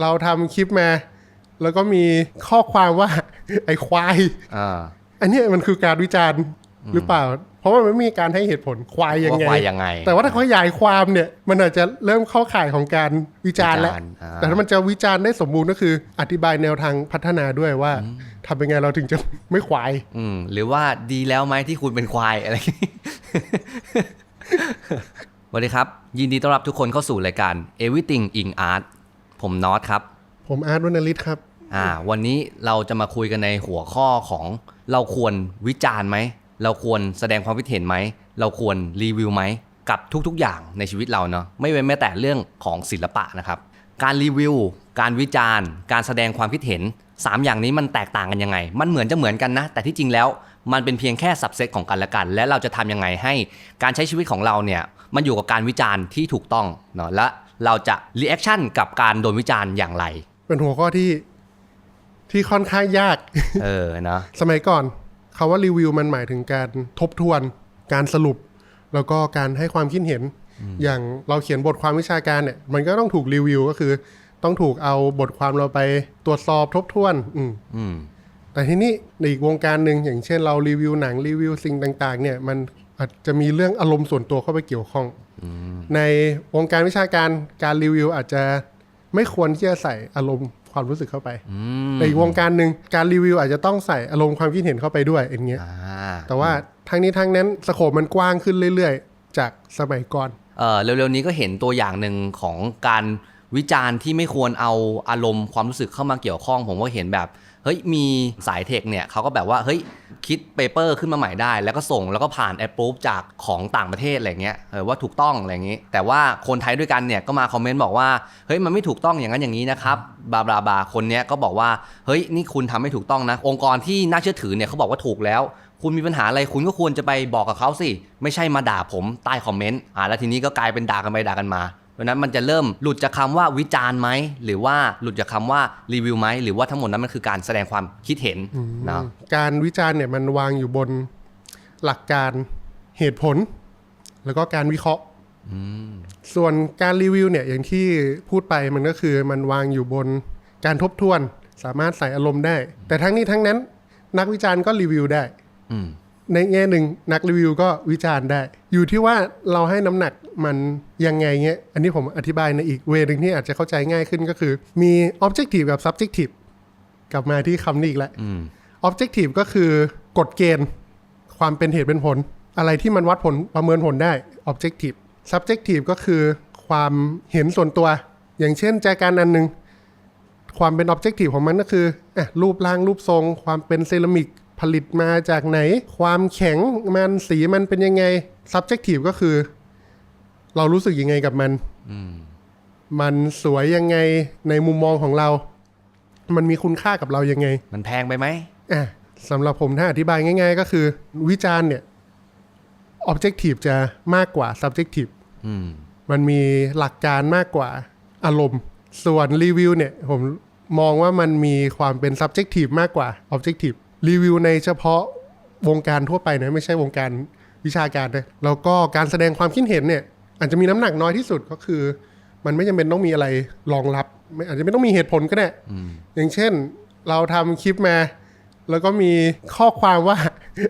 เราทำคลิปมา แล้วก็มีข้อความว่า ไอ้ควาย อ่าอันเนี้ยมันคือการวิจารณ์หรือเปล่า เพราะว่ามันไม่มีการให้เหตุผลควายยังไง ว่าควายยังไง แต่ว่าถ้าเขาขยายความเนี่ยมันอาจจะเริ่มเข้าข่ายของการวิจารณ์แล้ว วิจารณ์อ่า แต่ถ้ามันจะวิจารณ์ได้สมบูรณ์ก็คือ อธิบายแนวทางพัฒนาด้วยว่าทำยังไงเราถึงจะไม่ควาย อืมหรือว่าดีแล้วไหมที่คุณเป็นควายอะไรอย่างงี้สวัสดีครับ ยินดีต้อนรับทุกคนเข้าสู่รายการ Everything in Art ผมนอตครับ ผมอาร์ตวรรณฤทธิ์ครับ อ่า วันนี้เราจะมาคุยกันในหัวข้อของเราควรวิจารณ์ไหม เราควรแสดงความคิดเห็นไหม เราควรรีวิวไหม กับทุกๆอย่างในชีวิตเราเนาะไม่เว้นแม้แต่เรื่องของศิลปะนะครับ การรีวิว การวิจารณ์ การแสดงความคิดเห็น 3 อย่างนี้มันแตกต่างกันยังไง มันเหมือนจะเหมือนกันนะ แต่ที่จริงแล้วมันเป็นเพียงแค่สับเซตของกันและกัน และเราจะทำยังไงให้การใช้ชีวิตของเราเนี่ยมันอยู่กับการวิจารณ์ที่ถูกต้องเนาะและ เราจะรีแอคชั่นกับการโดนวิจารณ์อย่างไร เป็นหัวข้อที่ที่ค่อนข้างยาก เออเนาะสมัยก่อนคาว่ารีวิวมันหมายถึงการทบทวน การสรุป แล้วก็การให้ความคิดเห็น อย่างเราเขียนบทความวิชาการเนี่ย มันก็ต้องถูกรีวิวก็คือ ต้องถูกเอาบทความเราไปตรวจสอบทบทวน อืมอืมแต่ทีนี้ในอีกวงการหนึ่งอย่างเช่นเรารีวิวหนังรีวิวสิ่งต่าง ๆ เนี่ย มันอาจจะมีเรื่องอารมณ์ส่วนตัวเข้าไปเกี่ยวข้อง ในวงการวิชาการการรีวิวอาจจะไม่ควรที่จะใส่อารมณ์ความรู้สึกเข้าไปอืมในอีกวงการหนึ่งการรีวิวอาจจะต้องใส่อารมณ์ความคิดเห็นเข้าไปด้วยอย่างเงี้ยอ่าแต่ว่าทั้งนี้ทั้งนั้นสโคปมันกว้างขึ้นเรื่อย ๆ จากสมัยก่อนเออเร็วๆนี้ก็เห็นตัวอย่างหนึ่งของการวิจารณ์ที่ไม่ควรเอาอารมณ์ความรู้สึกเข้ามาเกี่ยวข้อง ผมก็เห็นแบบ เฮ้ยมีสายเทคเนี่ยเขาก็แบบว่าเฮ้ยคิดเปเปอร์ขึ้นมาใหม่ได้ แล้วก็ส่งแล้วก็ผ่านแอปพูฟจากของต่างประเทศอะไรเงี้ยเออว่าถูกต้องอะไรอย่างงี้ แต่ว่าคนไทยด้วยกันเนี่ยก็มาคอมเมนต์บอกว่าเฮ้ยมันไม่ถูกต้องอย่างนั้นอย่างนี้นะครับบาบาบาคนเนี้ยก็บอกว่าเฮ้ยนี่คุณทำไม่ถูกต้องนะ องค์กรที่น่าเชื่อถือเนี่ยเขาบอกว่าถูกแล้ว คุณมีปัญหาอะไรคุณก็ควรจะไปบอกกับเขาสิไม่ใช่มาด่าผมใต้คอมเมนต์อ่าแล้วทีนี้ก็กลายเป็นด่ากันไปด่ากันมา เพราะฉะนั้นมันจะเริ่มหลุดจากคำว่าวิจารณ์ไหม หรือว่าหลุดจากคำว่ารีวิวไหม หรือว่าทั้งหมดนั้นมันคือการแสดงความคิดเห็นเนาะการวิจารณ์เนี่ยมันวางอยู่บนหลักการเหตุผล แล้วก็การวิเคราะห์ส่วนการรีวิวเนี่ยอย่างที่พูดไปมันก็คือมันวางอยู่บนการทบทวน สามารถใส่อารมณ์ได้ แต่ทั้งนี้ทั้งนั้น นักวิจารณ์ก็รีวิวได้อืม ในแง่หนึ่งนักรีวิวก็วิจารณ์ได้ อยู่ที่ว่าเราให้น้ำหนักมันยังไงเงี้ย อันนี้ผมอธิบายในอีกเวนึงที่อาจจะเข้าใจง่ายขึ้นก็คือ มี objective กับ subjective กลับมาที่คำนี้อีกแล้วอืม objective ก็คือกฎเกณฑ์ความเป็นเหตุเป็นผล อะไรที่มันวัดผลประเมินผลได้ objective subjective ก็คือความเห็นส่วนตัว อย่างเช่นแจกันอันหนึ่งความเป็น objective ของมันก็คืออะรูปร่างรูปทรง ความเป็นเซรามิก ผลิตมาจากไหน ความแข็งมันสีมันเป็นยังไง subjective ก็คือ เรารู้สึกยังไงกับมันอืมมันสวยยังไงในมุมมองของเรา มันมีคุณค่ากับเรายังไง มันแพงไปไหมอะสำหรับผมถ้าอธิบายง่าย ๆ ก็คือ วิจารณ์เนี่ย objective จะมากกว่า subjective อืมมันมีหลักการมากกว่าอารมณ์ ส่วนรีวิวเนี่ย ผมมองว่ามันมีความเป็น subjective มากกว่า objective รีวิวในเฉพาะวงการทั่วไปนะไม่ใช่วงการวิชาการนะแล้วก็การแสดงความคิดเห็นเนี่ย อาจจะมีน้ำหนักน้อยที่สุดก็คือ มันไม่จำเป็นต้องมีอะไรรองรับไม่อาจจะไม่ต้องมีเหตุผลก็ได้อย่างเช่น เราทำคลิปมา แล้วก็มีข้อความว่า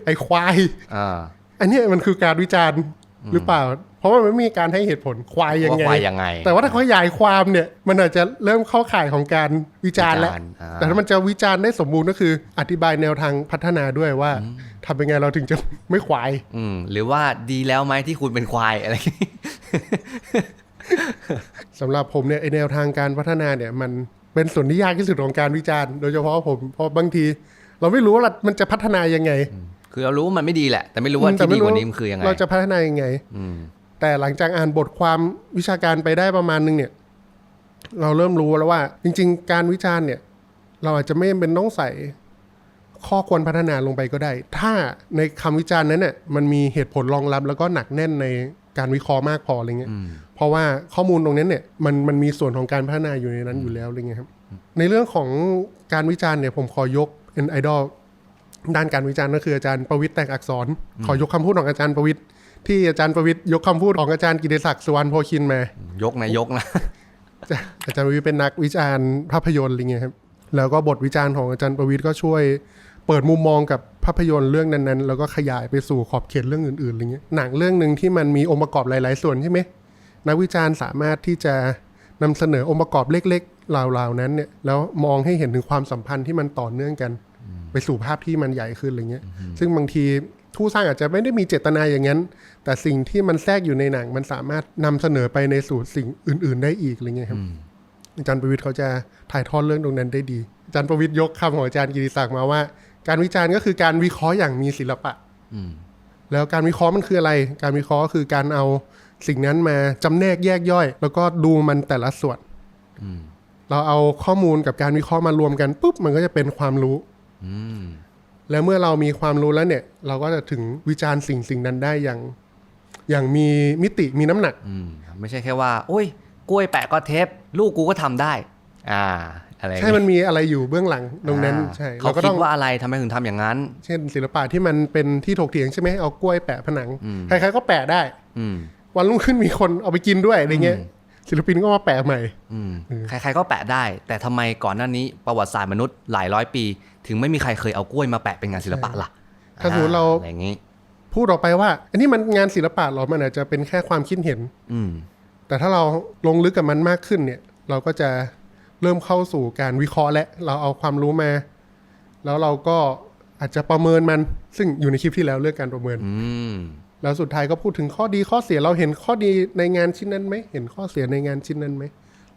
ไอ้ควายอ่าอันเนี้ยมันคือการวิจารณ์หรือเปล่า เพราะว่ามันไม่มีการให้เหตุผลควายยังว่าไงควายยังไงแต่ว่าถ้าเขาขยายความเนี่ยมันอาจจะเริ่มเข้าข่ายของการวิจารณ์แล้ว วิจารณ์อ่า แต่ถ้ามันจะวิจารณ์ได้สมบูรณ์ก็คือ อธิบายแนวทางพัฒนาด้วยว่าทำยังไงเราถึงจะไม่ควาย อืมหรือว่าดีแล้วไหมที่คุณเป็นควายอะไรอย่างงี้สำหรับผมเนี่ยไอแนวทางการพัฒนาเนี่ยมันเป็นส่วนที่ยากที่สุดของการวิจารณ์ โดยเฉพาะผมเพราะบางที เราไม่รู้ว่ามันจะพัฒนายังไงคือเรารู้ว่ามันไม่ดีแหละ แต่ไม่รู้ว่าแต่ที่ไม่ดีกว่านี้มันคือยังไงเราจะพัฒนายังไง อืม แต่หลังจากอ่านบทความวิชาการไปได้ประมาณนึงเนี่ย เราเริ่มรู้แล้วว่า จริง ๆ การวิจารณ์เนี่ย เราอาจจะไม่จำเป็นต้องใส่ข้อควรพัฒนาลงไปก็ได้ ถ้าในคำวิจารณ์นั้นเนี่ยมันมีเหตุผลรองรับแล้วก็หนักแน่นในการวิเคราะห์มากพออะไรเงี้ย เพราะว่าข้อมูลตรงนั้นเนี่ยมันมันมีส่วนของการพัฒนาอยู่ในนั้นอยู่แล้วอะไรเงี้ยครับ ในเรื่องของการวิจารณ์เนี่ยผมขอยกเป็นไอดอลด้านการวิจารณ์ก็คืออาจารย์ประวิทย์แตกอักษร ขอยกคำพูดของอาจารย์ประวิทย์ ที่อาจารย์ประวิทย์ยกคำพูดของอาจารย์กิติศักดิ์สุวรรณโพคินมา ยกนะยกนะอาจารย์ประวิทย์เป็นนักวิจารณ์ภาพยนตร์อะไรเงี้ยครับแล้วก็บทวิจารณ์ของอาจารย์ประวิทย์ก็ช่วยเปิดมุมมองกับภาพยนตร์เรื่องนั้นๆ แล้วก็ขยายไปสู่ขอบเขตเรื่องอื่นๆอะไรเงี้ยหนังเรื่องหนึ่งที่มันมีองค์ประกอบหลาย ๆ ส่วนใช่ไหมนักวิจารณ์สามารถที่จะนำเสนอองค์ประกอบเล็กๆเหล่าๆนั้นเนี่ยแล้วมองให้เห็นถึงความสัมพันธ์ที่มันต่อเนื่องกัน ไปสู่ภาพที่มันใหญ่ขึ้นอะไรเงี้ยซึ่งบางที ผู้สร้างอาจจะไม่ได้มีเจตนาอย่างนั้น แต่สิ่งที่มันแทรกอยู่ในหนัง มันสามารถนำเสนอไปในสู่สิ่งอื่น ๆ ได้อีกอะไรเงี้ยครับอาจารย์ประวิทย์เขาจะถ่ายทอดเรื่องตรงนั้นได้ดี อาจารย์ประวิทย์ยกคำของอาจารย์กิติศักดิ์มาว่า การวิจารณ์ก็คือการวิเคราะห์อย่างมีศิลปะอืมแล้วการวิเคราะห์มันคืออะไร การวิเคราะห์ก็คือการเอาสิ่งนั้นมาจำแนกแยกย่อย แล้วก็ดูมันแต่ละส่วนอืมเราเอาข้อมูลกับการวิเคราะห์มารวมกันปุ๊บมันก็จะเป็นความรู้อืม แล้วเมื่อเรามีความรู้แล้วเนี่ย เราก็จะถึงวิจารณ์สิ่งสิ่งนั้นได้อย่าง อย่างมีมิติมีน้ำหนักอืมไม่ใช่แค่ว่าโอ้ยกล้วยแปะก็เทปลูกกูก็ทำได้ อ่าอะไรอย่างใช่งี้มันมีอะไรอยู่เบื้องหลังตรงนั้นอ่าใช่เขาเราก็คิต้ดองว่าอะไรทำไมถึงทำอย่างนั้น เช่น ศิลปะที่มันเป็นที่ถกเถียงใช่ไหมเอากล้วยแปะผนังอืมใครๆก็แปะได้อืมวันรุ่งขึ้นมีคนเอาไปกินด้วยอะไรเงี้ย ศิลปินก็มาแปะใหม่อืมใครๆก็แปะได้ แต่ทำไมก่อนหน้านี้ประวัติศาสตร์มนุษย์หลายร้อยปี ถึงไม่มีใครเคยเอากล้วยมาแปะเป็นงานศิลปะล่ะถ้าสมมุติเราอะไรอย่างงี้ พูดออกไปว่า อันนี้มันงานศิลปะเหรอมันอาจจะเป็นแค่ความคิดเห็น อืมแต่ถ้าเราลงลึกกับมันมากขึ้นเนี่ย เราก็จะเริ่มเข้าสู่การวิเคราะห์และเราเอาความรู้มา แล้วเราก็อาจจะประเมินมัน ซึ่งอยู่ในคลิปที่แล้วเรื่องการประเมินอืม แล้วสุดท้ายก็พูดถึงข้อดีข้อเสียเราเห็นข้อดีในงานชิ้นนั้นไหมเห็นข้อเสียในงานชิ้นนั้นไหม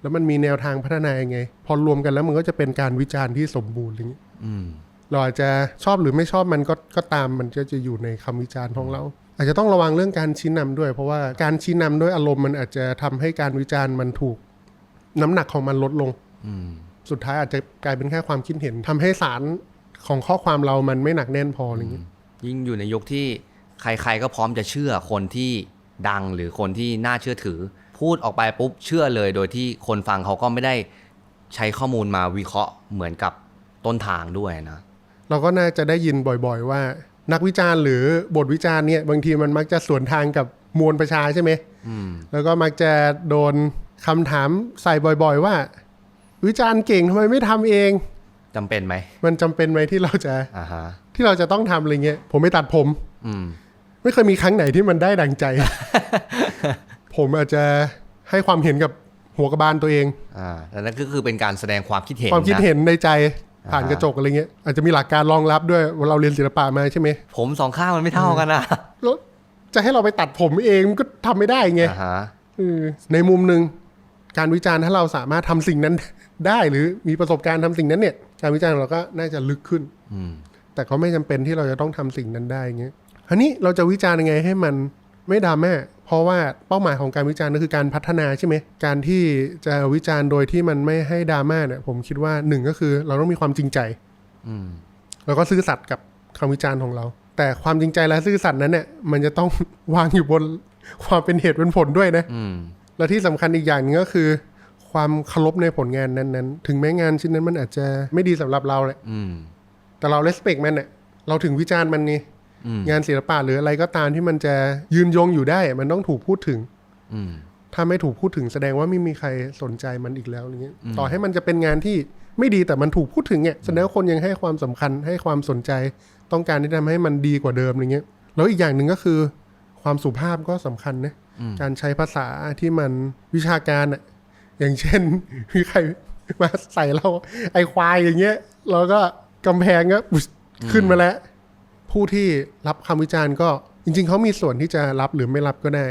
แล้วมันมีแนวทางพัฒนายังไง พอรวมกันแล้วมันก็จะเป็นการวิจารณ์ที่สมบูรณ์อย่างนี้อืมเราอาจจะชอบหรือไม่ชอบมันก็ก็ตามมันก็จะอยู่ในคำวิจารณ์ของเรา อาจจะต้องระวังเรื่องการชี้นำด้วย เพราะว่าการชี้นำด้วยอารมณ์มันอาจจะทำให้การวิจารณ์มันถูก น้ำหนักของมันลดลงอืมสุดท้ายอาจจะกลายเป็นแค่ความคิดเห็นทำให้สารของข้อความเรามันไม่หนักแน่นพออะไรอย่างนี้ยิ่งอยู่ในยุคที่ ใครๆก็พร้อมจะเชื่อคนที่ดังหรือคนที่น่าเชื่อถือ พูดออกไปปุ๊บเชื่อเลย โดยที่คนฟังเขาก็ไม่ได้ใช้ข้อมูลมาวิเคราะห์เหมือนกับต้นทางด้วยนะ เราก็น่าจะได้ยินบ่อยๆ ว่า นักวิจารณ์หรือบทวิจารณ์เนี่ยบางทีมันมักจะสวนทางกับมวลประชาใช่ไหมอืมแล้วก็มักจะโดนคำถามใส่บ่อยๆ ว่า วิจารณ์เก่งทำไมไม่ทำเองจำเป็นไหมมันจำเป็นไหมที่เราจะอ่าฮะที่เราจะต้องทำอะไรเงี้ยผมไม่ตัดผม อืม ไม่เคยมีครั้งไหนที่มันได้ดังใจ ผมอาจจะให้ความเห็นกับหัวกระบาลตัวเอง อ่าแล้วนั่นก็คือเป็นการแสดงความคิดเห็นความคิดนะ เห็นในใจผ่านอ่าฮะกระจกอะไรเงี้ยอาจจะมีหลักการรองรับด้วยว่าเราเรียนศิลปะมาใช่ไหมผมสองข้างมันไม่เท่ากันนะแล้วจะให้เราไปตัดผมเองมันก็ทำไม่ได้ไง อ่าฮะเออในมุมหนึ่งการวิจารณ์ถ้าเราสามารถทำสิ่งนั้น ได้หรือมีประสบการณ์ทำสิ่งนั้นเนี่ย การวิจารณ์ของเราก็น่าจะลึกขึ้น อืมแต่ก็ไม่จำเป็นที่เราจะต้องทำสิ่งนั้นได้เงี้ย อันนี้เราจะวิจารณ์ยังไงให้มันไม่ดราม่าเพราะว่าเป้าหมายของการวิจารณ์ก็คือการพัฒนาใช่ไหมการที่จะวิจารณ์โดยที่มันไม่ให้ดราม่าเนี่ย ผมคิดว่าหนึ่งก็คือเราต้องมีความจริงใจ อืม แล้วก็ซื่อสัตย์กับคำวิจารณ์ของเรา แต่ความจริงใจและซื่อสัตย์นั้นเนี่ย มันจะต้องวางอยู่บนความเป็นเหตุเป็นผลด้วยนะอืมและที่สำคัญอีกอย่างหนึงก็คือ ความเคารพในผลงานนั้นๆ ถึงแม้งานชิ้นนั้นมันอาจจะไม่ดีสำหรับเราแหละอืมแต่เรา respect มันเนี่ยเราถึงวิจารณ์มันนี่อืม งานศิลปะหรืออะไรก็ตามที่มันจะยืนยงอยู่ได้ มันต้องถูกพูดถึงอืมถ้าไม่ถูกพูดถึงแสดงว่าไม่มีใครสนใจมันอีกแล้วอย่างเงี้ยอืมต่อให้มันจะเป็นงานที่ไม่ดีแต่มันถูกพูดถึงเนี่ยแสดงว่าคนยังให้ความสำคัญให้ความสนใจ ต้องการที่ทำให้มันดีกว่าเดิมอย่างเงี้ยแล้วอีกอย่างหนึ่งก็คือ ความสุภาพก็สำคัญนะอืมการใช้ภาษาที่มันวิชาการอะอย่างเช่นมีใครมาใส่เราไอควายอย่างเงี้ยแล้วก็กำแพงก็ปุ๊บขึ้นมาแล้ว ผู้ที่รับคำวิจารณ์ก็จริง ๆเขามีส่วนที่จะรับหรือไม่รับก็ได้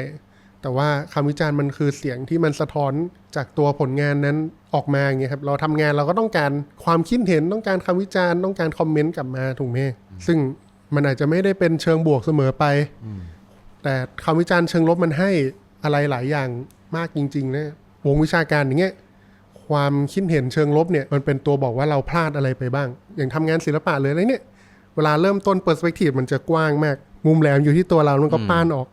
แต่ว่าคำวิจารณ์มันคือเสียงที่มันสะท้อนจากตัวผลงานนั้นออกมาอย่างเงี้ยครับเราทำงานเราก็ต้องการความคิดเห็นต้องการคำวิจารณ์ต้องการคอมเมนต์กลับมาถูกไหมซึ่งมันอาจจะไม่ได้เป็นเชิงบวกเสมอไป แต่คำวิจารณ์เชิงลบมันให้อะไรหลายอย่างมากจริงๆนะวงวิชาการอย่างเงี้ยความคิดเห็นเชิงลบเนี่ยมันเป็นตัวบอกว่าเราพลาดอะไรไปบ้าง อย่างทำงานศิลปะเลยอะไรเนี่ย เวลาเริ่มต้นเปอร์สเปกทีฟมันจะกว้างมาก มุมแหลมอยู่ที่ตัวเรามันก็ป้านออก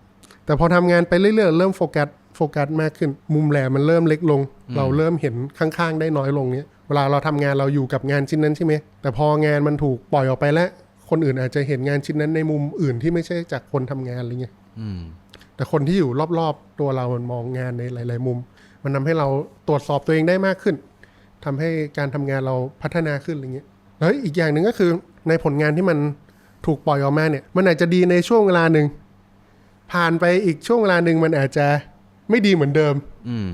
แต่พอทำงานไปเรื่อยๆ เริ่มโฟกัสโฟกัสมากขึ้น มุมแหลมมันเริ่มเล็กลง เราเริ่มเห็นข้างๆ ได้น้อยลงเนี้ยเวลาเราทำงานเราอยู่กับงานชิ้นนั้นใช่ไหมแต่พองานมันถูกปล่อยออกไปแล้ว คนอื่นอาจจะเห็นงานชิ้นนั้นในมุมอื่นที่ไม่ใช่จากคนทำงานอะไรเงี้ยอืมแต่คนที่อยู่รอบๆ ตัวเรามันมองงานในหลาย ๆ มุมมมันทำให้เราตรวจสอบตัวเองได้มากขึ้นทำให้การทำงานเราพัฒนาขึ้นอะไรเงี้ยแล้วอีกอย่างหนึ่งก็คือ ในผลงานที่มันถูกปล่อยออกมาเนี่ย มันอาจจะดีในช่วงเวลาหนึ่ง ผ่านไปอีกช่วงเวลาหนึ่งมันอาจจะไม่ดีเหมือนเดิม อืม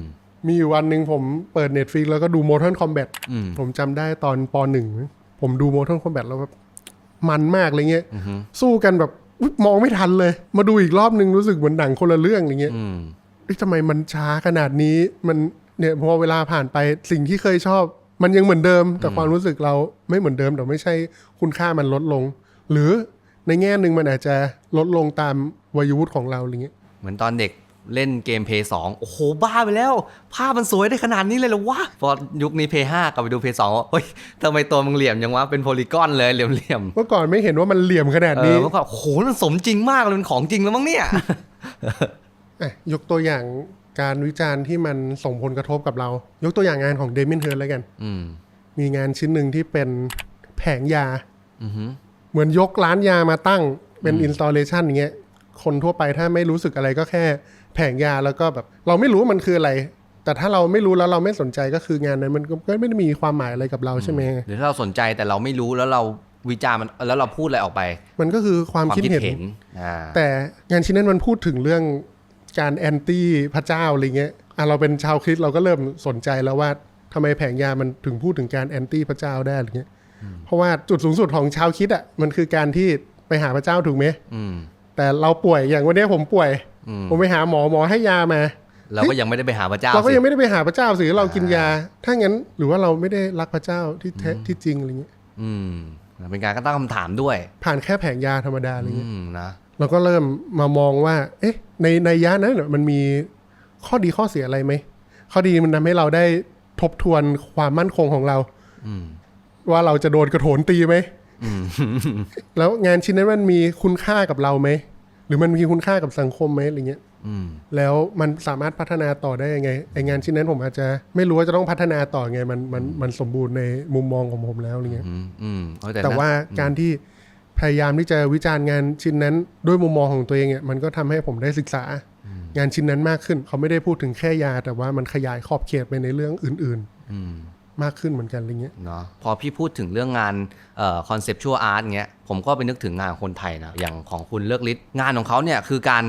มีอยู่วันหนึ่งผมเปิด Netflix แล้วก็ดู Mortal Kombat อืม ผมจำได้ตอนปหนึ่งผมดู Mortal Kombat แล้วแบบมันมากอะไรเงี้ย อือฮึสู้กันแบบอุ๊ยมองไม่ทันเลย มาดูอีกรอบหนึ่งรู้สึกเหมือนหนังคนละเรื่องอะไรเงี้ยอืม เอ๊ะทำไมมันช้าขนาดนี้มันเนี่ยพอเวลาผ่านไปสิ่งที่เคยชอบ มันยังเหมือนเดิม แต่ความรู้สึกเราไม่เหมือนเดิมแต่ไม่ใช่คุณค่ามันลดลง หรือในแง่หนึ่งมันอาจจะลดลงตามวัยวุฒิของเราอะไรเงี้ยเหมือนตอนเด็กเล่นเกมเพย์สองโอ้โห บ้าไปแล้ว ภาพมันสวยได้ขนาดนี้เลยเหรอวะ พอยุคนี้เพย์ห้ากลับไปดูเพย์สองเฮ้ยทำไมตัวมึงเหลี่ยมยังวะ เป็นโพลีกอนเลยเหลี่ยมเมื่อก่อนไม่เห็นว่ามันเหลี่ยมขนาดๆเอนี้อเมื่อก่อนโอ้โห มันสมจริงมากเลยมันของจริงแล้วมั้งเนี่ยอะยกตัวอย่าง การวิจารณ์ที่มันส่งผลกระทบกับเรา ยกตัวอย่างงานของเดมินเฮิร์นแล้วกัน อืม มีงานชิ้นหนึ่งที่เป็นแผงยา อือฮึเหมือนยกร้านยามาตั้งเป็นอินสต l เลชันอย่างเงี้ย คนทั่วไปถ้าไม่รู้สึกอะไรก็แค่แผงยาแล้วก็แบบ เราไม่รู้ว่ามันคืออะไร แต่ถ้าเราไม่รู้แล้วเราไม่สนใจก็คืองานนั้นมันก็ก็ไม่ได้มีความหมายอะไรกับเราใช่ไหมหรือถ้าเราสนใจแต่เราไม่รู้แล้วเราวิจารณ์มันแล้วเราพูดอะไรออกไปมันก็คือความความคิดคิดเห็นเห็น อ่าแต่งานชิ้นนั้นมันพูดถึงเรื่อง การแอนตี้พระเจ้าอะไรเงี้ยอะเราเป็นชาวคริสต์เราก็เริ่มสนใจแล้วว่าทำไมแผงยามันถึงพูดถึงการแอนตี้พระเจ้าได้อะไรเงี้ย เพราะว่าจุดสูงสุดของชาวคริดอะมันคือการที่ไปหาพระเจ้าถูกไหมอืมแต่เราป่วยอย่างวันเนี้ยผมป่วยอืมผมไปหาหมอหมอให้ยามา เราก็ยังไม่ได้ไปหาพระเจ้า เราก็สิยังไม่ได้ไปหาพระเจ้าสิเรากินยา ถ้างั้นหรือว่าเราไม่ได้รักพระเจ้าที่แท้ที่จริงอะไรเงี้ย อืมเป็นการก็ตั้งคำถามด้วย ผ่านแค่แผงยาธรรมดาอะไรเงี้ยอืมนะ เราก็เริ่มมามองว่า เอ๊ะ ในในยะนั้นน่ะมันมีข้อดีข้อเสียอะไรไหม ข้อดีมันทำให้เราได้ทบทวนความมั่นคงของเราอืมว่าเราจะโดนกระโถนตีไหมอืมแล้วงานชิ้นนั้นมันมีคุณค่ากับเราไหมหรือมันมีคุณค่ากับสังคมไหมอะไรเงี้ยอืมแล้วมันสามารถพัฒนาต่อได้ยังไงไองานชิ้นนั้นผมอาจจะไม่รู้ว่าจะต้องพัฒนาต่อไง มันมันมันสมบูรณ์ในมุมมองของผมแล้วอะไรเงี้ยอืมอืมเออแต่นะว่าการที่ พยายามที่จะวิจารณ์งานชิ้นนั้นด้วยมุมมองของตัวเองเนี่ยมันก็ทำให้ผมได้ศึกษางานชิ้นนั้นมากขึ้น เขาไม่ได้พูดถึงแค่ยา แต่ว่ามันขยายขอบเขตไปในเรื่องอื่นอืมๆมากขึ้นเหมือนกันอะไรเงี้ยเนาะพอพี่พูดถึงเรื่องงานเอ่อคอนเซปชวลอาร์ตเงี้ยผมก็ไปนึกถึงงานของคนไทยนะอย่างของคุณเลิกฤทธิ์งานของเขาเนี่ยคือการ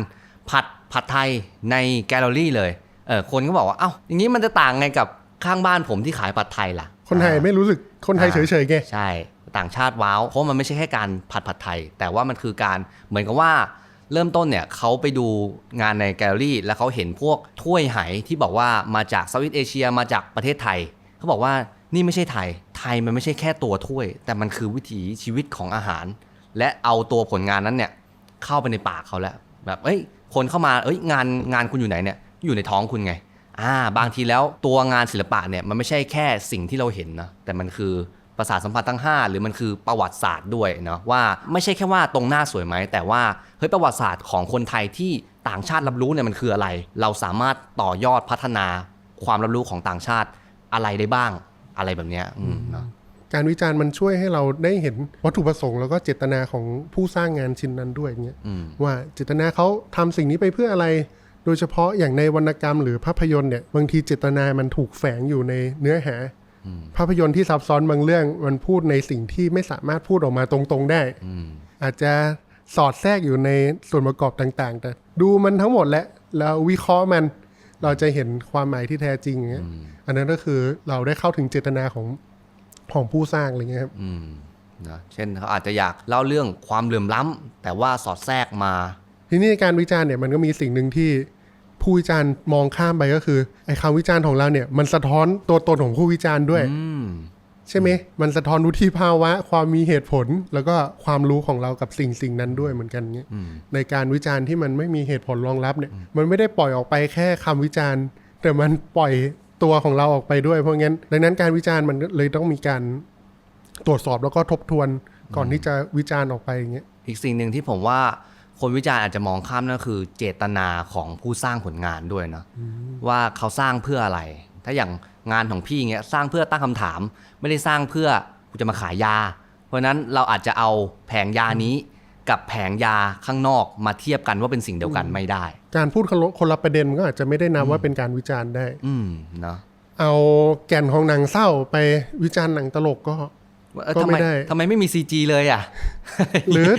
ผัดผัดไทยในแกลเลอรี่เลยเออคนก็บอกว่าเอ้าอย่างนี้มันจะต่างไงกับข้างบ้านผมที่ขายผัดไทยล่ะ คนไทยอ่าไม่รู้สึกคนไทยเฉยๆไงใช่ ต่างชาติว้าว เพราะมันไม่ใช่แค่การผัดผัดไทย แต่ว่ามันคือการเหมือนกับว่าเริ่มต้นเนี่ยเขาไปดูงานในแกลเลอรี่ แล้วเขาเห็นพวกถ้วยไหที่บอกว่ามาจากเซาท์อีสเอเชียมาจากประเทศไทย เขาบอกว่านี่ไม่ใช่ไทย ไทยมันไม่ใช่แค่ตัวถ้วย แต่มันคือวิถีชีวิตของอาหาร และเอาตัวผลงานนั้นเนี่ยเข้าไปในปากเขาแล้วแบบเอ้ยคนเข้ามาเอ้ยงานงานคุณอยู่ไหนเนี่ยอยู่ในท้องคุณไงอ่าบางทีแล้วตัวงานศิลปะเนี่ยมันไม่ใช่แค่สิ่งที่เราเห็นนะแต่มันคือ ประสาทสัมผัสทั้ง 5 หรือมันคือประวัติศาสตร์ด้วยเนาะว่าไม่ใช่แค่ว่าตรงหน้าสวยไหม แต่ว่าเฮ้ยประวัติศาสตร์ของคนไทยที่ต่างชาติรับรู้เนี่ยมันคืออะไร เราสามารถต่อยอดพัฒนาความรับรู้ของต่างชาติอะไรได้บ้างอะไรแบบเนี้ยอืมเนาะการวิจารณ์มันช่วยให้เราได้เห็นวัตถุประสงค์แล้วก็เจตนาของผู้สร้างงานชิ้นนั้นด้วยเงี้ยอืมว่าเจตนาเขาทำสิ่งนี้ไปเพื่ออะไร โดยเฉพาะอย่างในวรรณกรรมหรือภาพยนตร์เนี่ยบางทีเจตนามันถูกแฝงอยู่ในเนื้อหา ภาพยนตร์ที่ซับซ้อนบางเรื่องมันพูดในสิ่งที่ไม่สามารถพูดออกมาตรงๆได้อืมอาจจะสอดแทรกอยู่ในส่วนประกอบต่างๆ แต่ดูมันทั้งหมดแล้วแล้ววิเคราะห์มันเราจะเห็นความหมายที่แท้จริงอย่างเงี้ยอันนั้นก็คือเราได้เข้าถึงเจตนาของของผู้สร้างอะไรเงี้ยครับอืมนะเช่นเขาอาจจะอยากเล่าเรื่องความเหลื่อมล้ำแต่ว่าสอดแทรกมา ทีนี้การวิจารณ์เนี่ยมันก็มีสิ่งหนึ่งที่ ผู้วิจารณ์มองข้ามไปก็คือไอ้คำวิจารณ์ของเราเนี่ยมันสะท้อนตัวตนของผู้วิจารณ์ด้วยอืมใช่ไหมมันสะท้อนวุฒิภาวะ ความมีเหตุผล แล้วก็ความรู้ของเรากับสิ่งสิ่งนั้นด้วยเหมือนกันเงี้ยอืมในการวิจารณ์ที่มันไม่มีเหตุผลรองรับเนี่ย มันไม่ได้ปล่อยออกไปแค่คำวิจารณ์ แต่มันปล่อยตัวของเราออกไปด้วย เพราะงั้น ดังนั้นการวิจารณ์มันเลยต้องมีการตรวจสอบแล้วก็ทบทวนก่อนที่จะวิจารณ์ออกไปอย่างเงี้ยอีกสิ่งหนึ่งที่ผมว่า คนวิจารณ์อาจจะมองข้ามนั่นคือเจตนาของผู้สร้างผลงานด้วยเนาะว่าเขาสร้างเพื่ออะไร ถ้าอย่างงานของพี่เงี้ยสร้างเพื่อตั้งคำถาม ไม่ได้สร้างเพื่อกูจะมาขายยา เพราะฉะนั้นเราอาจจะเอาแผงยานี้กับแผงยาข้างนอกมาเทียบกันว่าเป็นสิ่งเดียวกันไม่ได้ การพูดคนละคนละประเด็นมันก็อาจจะไม่ได้นับว่าเป็นการวิจารณ์ได้ อืมเนาะเอาแก่นของหนังเศร้าไปวิจารณ์หนังตลกก็ว่าเออก็ทำไม่ไมได้ทำไมไม่มี CG เลยอะหรือ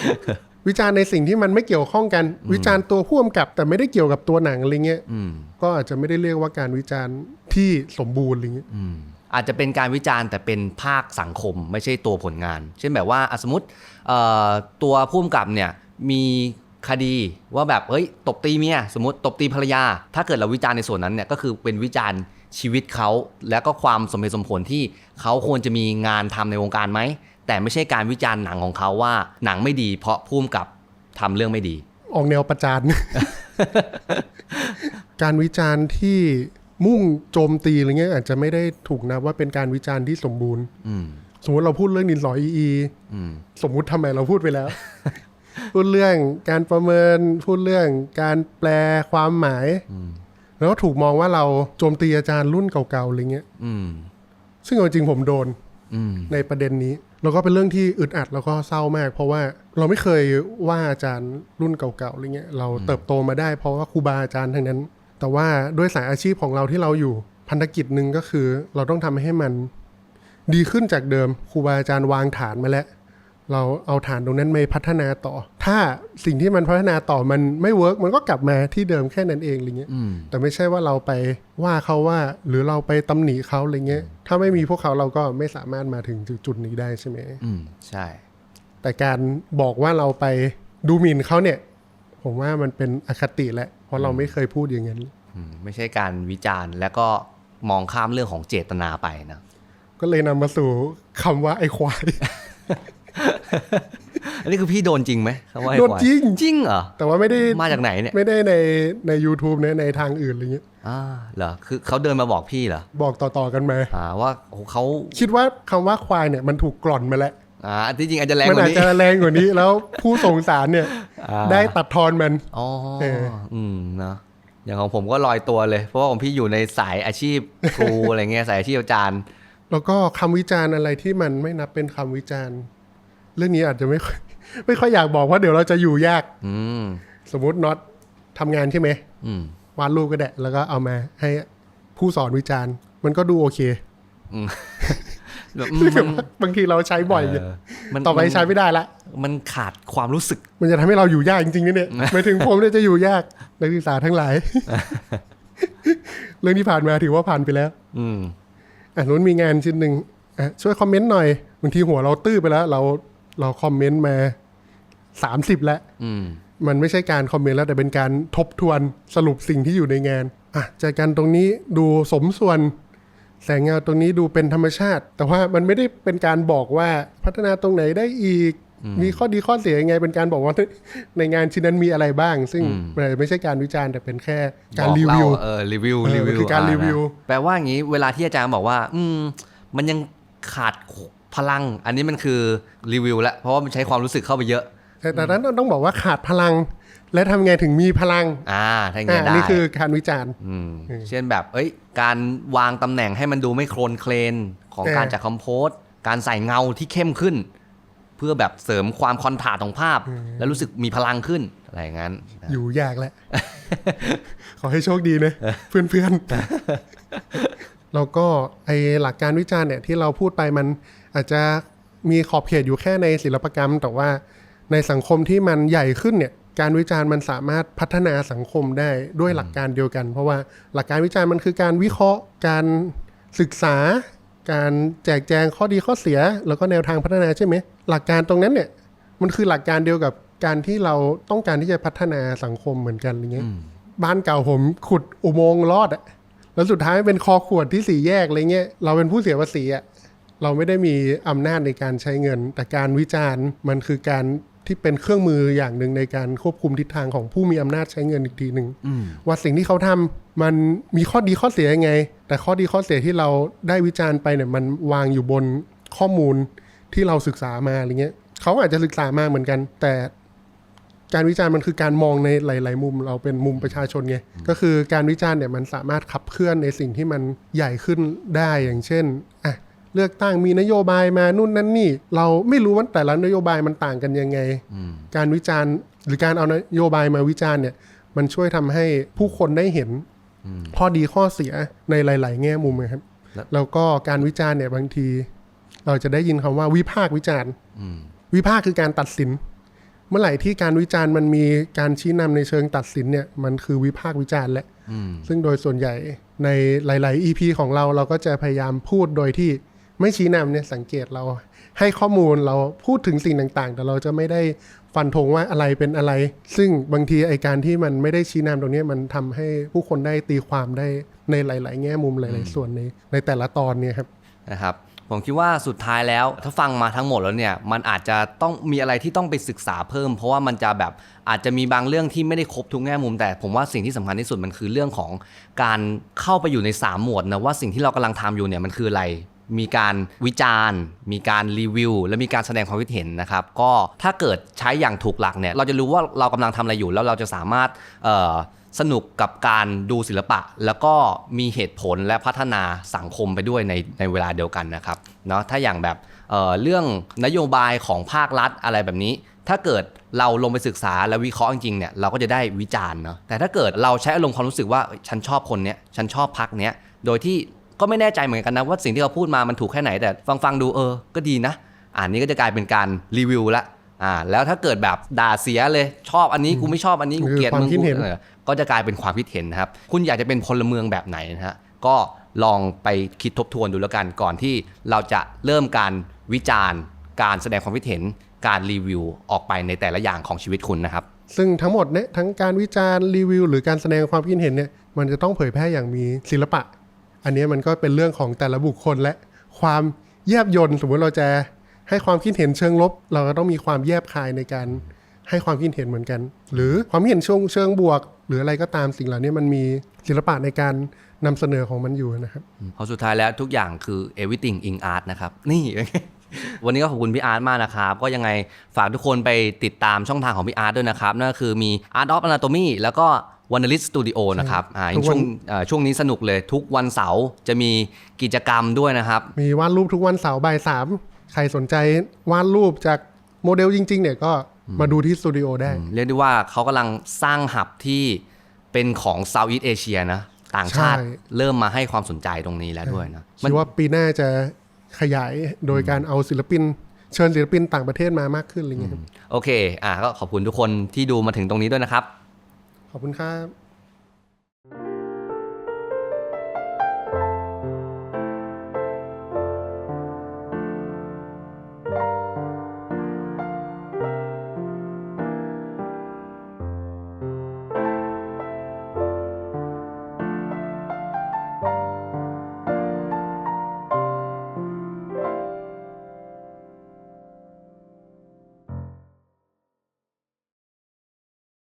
วิจารณ์ในสิ่งที่มันไม่เกี่ยวข้องกัน วิจารณ์ตัวพ่วมกับ แต่ไม่ได้เกี่ยวกับตัวหนังอะไรเงี้ยอืมก็อาจจะไม่ได้เรียกว่าการวิจารณ์ที่สมบูรณ์อะไรเงี้ยอืมอาจจะเป็นการวิจารณ์แต่เป็นภาคสังคมไม่ใช่ตัวผลงาน เช่นแบบว่าอะสมมติเอ่อตัวผู้กำกับเนี่ยมีคดีว่าแบบเฮ้ยตบตีเมียสมมติตบตีภรรยา ถ้าเกิดเราวิจารณ์ในส่วนนั้นเนี่ยก็คือเป็นวิจารณ์ชีวิตเขาแล้วก็ความสมเหตุสมผลที่เขาควรจะมีงานทำในวงการไหม แต่ไม่ใช่การวิจารณ์หนังของเขาว่า หนังไม่ดี เพราะผู้กำกับทำเรื่องไม่ดี ออกแนวประจาน การวิจารณ์ที่มุ่งโจมตีอะไรเงี้ยอาจจะไม่ได้ถูกนับว่าเป็นการวิจารณ์ที่สมบูรณ์อืมสมมติเราพูดเรื่องดินสออีอีอืมสมมุติทำไมเราพูดไปแล้ว พูดเรื่องการประเมินพูดเรื่องการแปลความหมายแล้วก็ถูกมองว่าเราโจมตีอาจารย์รุ่นเก่าๆอะไรเงี้ยอืมซึ่งเอาจริงผมโดนอืมในประเด็นนี้ แล้วก็เป็นเรื่องที่อึดอัดแล้วก็เศร้ามาก เพราะว่าเราไม่เคยว่าอาจารย์รุ่นเก่าๆอะไรเงี้ยเราเติบโตมาได้ เพราะว่าครูบาอาจารย์ทั้งนั้น แต่ว่าด้วยสายอาชีพของเราที่เราอยู่พันธกิจหนึ่งก็คือ เราต้องทำให้มันดีขึ้นจากเดิมครูบาอาจารย์วางฐานมาแล้ว เราเอาฐานตรงนั้นไปพัฒนาต่อ ถ้าสิ่งที่มันพัฒนาต่อมันไม่เวิร์กมันก็กลับมาที่เดิมแค่นั้นเองอะไรเงี้ยอืมแต่ไม่ใช่ว่าเราไปว่าเขาว่าหรือเราไปตำหนิเขาอะไรเงี้ยถ้าไม่มีพวกเขาเราก็ไม่สามารถมาถึงจุดนี้ได้ใช่ไหมอืมใช่ แต่การบอกว่าเราไปดูหมิ่นเขาเนี่ย ผมว่ามันเป็นอคติแหละ เพราะเราไม่เคยพูดอย่างนั้นอืมไม่ใช่การวิจารณ์ แล้วก็มองข้ามเรื่องของเจตนาไปนะก็เลยนำมาสู่คำว่าไอ้ควาย อันนี้คือพี่โดนจริงไหมคำว่าไอ้โดนควายจริง จริงเหรอ แต่ว่าไม่ได้มาจากไหนเนี่ย ไม่ได้ในใน YouTube นะในทางอื่นอะไรเงี้ยอ่าเหรอคือเขาเดินมาบอกพี่เหรอบอกต่อๆกันมา อ่าว่าโอ้โหเขาคิดว่าคำว่าควายเนี่ยมันถูกกล่อนมาแล้ว อ่าที่จริงอาจจะแรงมักว่าอาจนี้ จะแรงกว่านี้ แล้วผู้ส่งสารเนี่ย อ่า ได้ตัดทอนมัน อ๋อเออ อืมเนาะอย่างของผมก็ลอยตัวเลย เพราะว่าของพี่อยู่ในสายอาชีพครู อะไรเงี้ยสายอาชีพอาจารย์ แล้วก็คำวิจารณ์อะไรที่มันไม่นับเป็นคำวิจารณ์ เรื่องนี้อาจจะไม่ค่อยไม่ค่อยอยากบอกว่าเดี๋ยวเราจะอยู่ยากอืมสมมติน็อตทำงานใช่ไหมอืมวาดรูปก็ได้ แล้วก็เอามาให้ผู้สอนวิจารณ์ มันก็ดูโอเคแบบอืมมันบางทีเราใช้บ่อยไงเมันต่อไปใช้ไม่ได้ละ มันขาดความรู้สึก มันจะทำให้เราอยู่ยากจริงๆนะเนี่ยหมายถึงผมเนี่ยจะอยู่ยากนักศึกษาทั้งหลาย เรื่องที่ผ่านมาถือว่าผ่านไปแล้ว อืมอะนุ้นมีงานชิ้นหนึ่งอะช่วยคอมเมนต์หน่อยบางทีหัวเราตื้อไปแล้ว เรา เราคอมเมนต์มาสามสิบแล้วอืมมันไม่ใช่การคอมเมนต์แล้วแต่เป็นการทบทวนสรุปสิ่งที่อยู่ในงานอะจากการตรงนี้ดูสมส่วน แสงเงาตรงนี้ดูเป็นธรรมชาติ แต่ว่ามันไม่ได้เป็นการบอกว่าพัฒนาตรงไหนได้อีก มีข้อดีข้อเสียยังไง เป็นการบอกว่าในงานชิ้นนั้นมีอะไรบ้าง ซึ่งอืมมันอาจจะไม่ใช่การวิจารณ์แต่เป็นแค่การบอกรีเล่วิวเออรีวิวเออรีวิวคือการะรีวิวนะแปลว่าอย่างนี้เวลาที่อาจารย์บอกว่า อืมมันยังขาด พลัง อันนี้มันคือรีวิวแล้วเพราะว่ามันใช้ความรู้สึกเข้าไปเยอะ แต่แต่นั้นต้องบอกว่าขาดพลัง และทำไงถึงมีพลัง อ่าถ้าอย่างอ่าเงี้ยได้นี่คือการวิจารณ์อืมเช่นแบบ เอ้ย การวางตำแหน่งให้มันดูไม่โคลนเคลนของเออการจัดคอมโพสการใส่เงาที่เข้มขึ้น เพื่อแบบเสริมความคอนทราสต์ของภาพ แล้วรู้สึกมีพลังขึ้นอะไรอย่างนั้นนะอยู่ยากแหละ ขอให้โชคดีนะเพื่อนๆแล้วก็ไอหลักการวิจารณ์เนี่ยที่เราพูดไปมัน อาจจะมีขอบเขตอยู่แค่ในศิลปกรรม แต่ว่าในสังคมที่มันใหญ่ขึ้นเนี่ยการวิจารณ์มันสามารถพัฒนาสังคมได้ด้วยหลักการเดียวกัน เพราะว่าหลักการวิจารณ์มันคือการวิเคราะห์ การศึกษา การแจกแจงข้อดีข้อเสีย แล้วก็แนวทางพัฒนาใช่ไหมหลักการตรงนั้นเนี่ยมันคือหลักการเดียวกับการที่เราต้องการที่จะพัฒนาสังคมเหมือนกันอะไรเงี้ยบ้านเก่าผมขุดอุโมงค์ลอดอะแล้วสุดท้ายเป็นคอขวดที่สี่แยกอะไรเงี้ยเราเป็นผู้เสียภาษีอะ เราไม่ได้มีอำนาจในการใช้เงิน แต่การวิจารณ์มันคือการที่เป็นเครื่องมืออย่างหนึ่งในการควบคุมทิศทางของผู้มีอำนาจใช้เงินอีกทีหนึ่งอืมว่าสิ่งที่เขาทำมันมีข้อดีข้อเสียยังไง แต่ข้อดีข้อเสียที่เราได้วิจารณ์ไปเนี่ยมันวางอยู่บนข้อมูลที่เราศึกษามาอะไรเงี้ยเขาอาจจะศึกษามาเหมือนกัน แต่การวิจารณ์มันคือการมองในหลาย ๆ มุมเราเป็นมุมประชาชนไงก็คือการวิจารณ์เนี่ยมันสามารถขับเคลื่อนในสิ่งที่มันใหญ่ขึ้นได้อย่างเช่นอะ เลือกตั้งมีนโยบายมานู่นนั่นนี่ เราไม่รู้ว่าแต่ละนโยบายมันต่างกันยังไงอืมการวิจารณ์หรือการเอานโยบายมาวิจารณ์เนี่ยมันช่วยทำให้ผู้คนได้เห็นอืมข้อดีข้อเสียในหลาย ๆ แง่มุมนะครับแล้วแล้วก็การวิจารณ์เนี่ยบางที เราจะได้ยินคำว่าวิพากษ์วิจารณ์อืมวิพากษ์คือการตัดสิน เมื่อไหร่ที่การวิจารณ์มันมีการชี้นำในเชิงตัดสินเนี่ยมันคือวิพากษ์วิจารณ์แหละอืมซึ่งโดยส่วนใหญ่ในหลาย ๆ EP ของเราเราก็จะพยายามพูดโดยที่ ไม่ชี้นำเนี่ยสังเกตเราให้ข้อมูลเราพูดถึงสิ่งต่างๆ แต่เราจะไม่ได้ฟันธงว่าอะไรเป็นอะไร ซึ่งบางทีไอการที่มันไม่ได้ชี้นำตรงนี้มันทำให้ผู้คนได้ตีความได้ในหลาย ๆ แง่มุมหลาย ๆ ส่วนในในแต่ละตอนเนี่ยครับนะครับผมคิดว่าสุดท้ายแล้วถ้าฟังมาทั้งหมดแล้วเนี่ยมันอาจจะต้องมีอะไรที่ต้องไปศึกษาเพิ่ม เพราะว่ามันจะแบบอาจจะมีบางเรื่องที่ไม่ได้ครบทุกแง่มุม แต่ผมว่าสิ่งที่สำคัญที่สุดมันคือเรื่องของการเข้าไปอยู่ใน 3 หมวดนะว่าสิ่งที่เรากำลังทำอยู่เนี่ยมันคืออะไร มีการวิจารณ์ มีการรีวิว และมีการแสดงความคิดเห็นนะครับ ก็ถ้าเกิดใช้อย่างถูกหลักเนี่ย เราจะรู้ว่าเรากำลังทำอะไรอยู่ แล้วเราจะสามารถสนุกกับการดูศิลปะ แล้วก็มีเหตุผลและพัฒนาสังคมไปด้วยในในเวลาเดียวกันนะครับเนาะถ้าอย่างแบบเเรื่องนโยบายของภาครัฐอะไรแบบนี้ ถ้าเกิดเราลงไปศึกษาและวิเคราะห์จริงๆเนี่ยเราก็จะได้วิจารณ์เนาะแต่ถ้าเกิดเราใช้อารมณ์ความรู้สึกว่าฉันชอบคนเนี้ยฉันชอบพักเนี้ยโดยที่ ก็ไม่แน่ใจเหมือนกันนะว่าสิ่งที่เขาพูดมามันถูกแค่ไหนแต่ฟังฟังๆดูเออ ก็ดีนะ อ่านนี้ก็จะกลายเป็นการรีวิวละอ่าแล้วถ้าเกิดแบบด่าเสียเลยชอบอันนี้กูไม่ชอบอันนี้กูเกลียดคือความมึงคิดกูเห็นเออก็จะกลายเป็นความคิดเห็นนะครับ คุณอยากจะเป็นพลเมืองแบบไหนนะฮะก็ลองไปคิดทบทวนดูแล้วกันก่อนที่เราจะเริ่มการวิจารณ์ การแสดงความคิดเห็น การรีวิวออกไปในแต่ละอย่างของชีวิตคุณนะครับ ซึ่งทั้งหมดเนี่ยทั้งการวิจารณ์รีวิว หรือการแสดงความคิดเห็นเนี่ยมันจะต้องเผยแพร่อย่างมีศิลปะ อันนี้มันก็เป็นเรื่องของแต่ละบุคคลและความแยบยนต์สมมติเราจะให้ความคิดเห็นเชิงลบ เราก็ต้องมีความแยบคายในการให้ความคิดเห็นเหมือนกัน หรือความคิดเห็นเชิงเชิงบวก หรืออะไรก็ตามสิ่งเหล่านี้มันมีศิลปะในการนำเสนอของมันอยู่นะครับพราะสุดท้ายแล้วทุกอย่างคือ everything in art นะครับ นี่วันนี้ก็ขอบคุณพี่อาร์ตมากนะครับ ก็ยังไงฝากทุกคนไปติดตามช่องทางของพี่อาร์ตด้วยนะครับ นั่นก็คือมี Art of Anatomy แล้วก็ w a n d e r i s Studio นะครับอ่าทุกวันช่วงเอ่อช่วงนี้สนุกเลยทุกวันเสาร์จะมีกิจกรรมด้วยนะครับ มีวาดรูปทุกวันเสาร์บ่ายสามใครสนใจวาดรูปจากโมเดลจริง ๆ เนี่ยก็มาดูที่สตูดิโอได้ เรียกได้ว่าเขากำลังสร้างหับที่เป็นของ Southeast Asia นะ ต่างชาติใช่ เริ่มมาให้ความสนใจตรงนี้แล้วด้วยนะคิดว่าปีหน้าจะขยายโดยการเอาศิลปิน เชิญศิลปินต่างประเทศมามากขึ้นอะไรเงี้ยครับ โอเคอะก็ขอบคุณทุกคนที่ดูมาถึงตรงนี้ด้วยนะครับ ขอบคุณครับ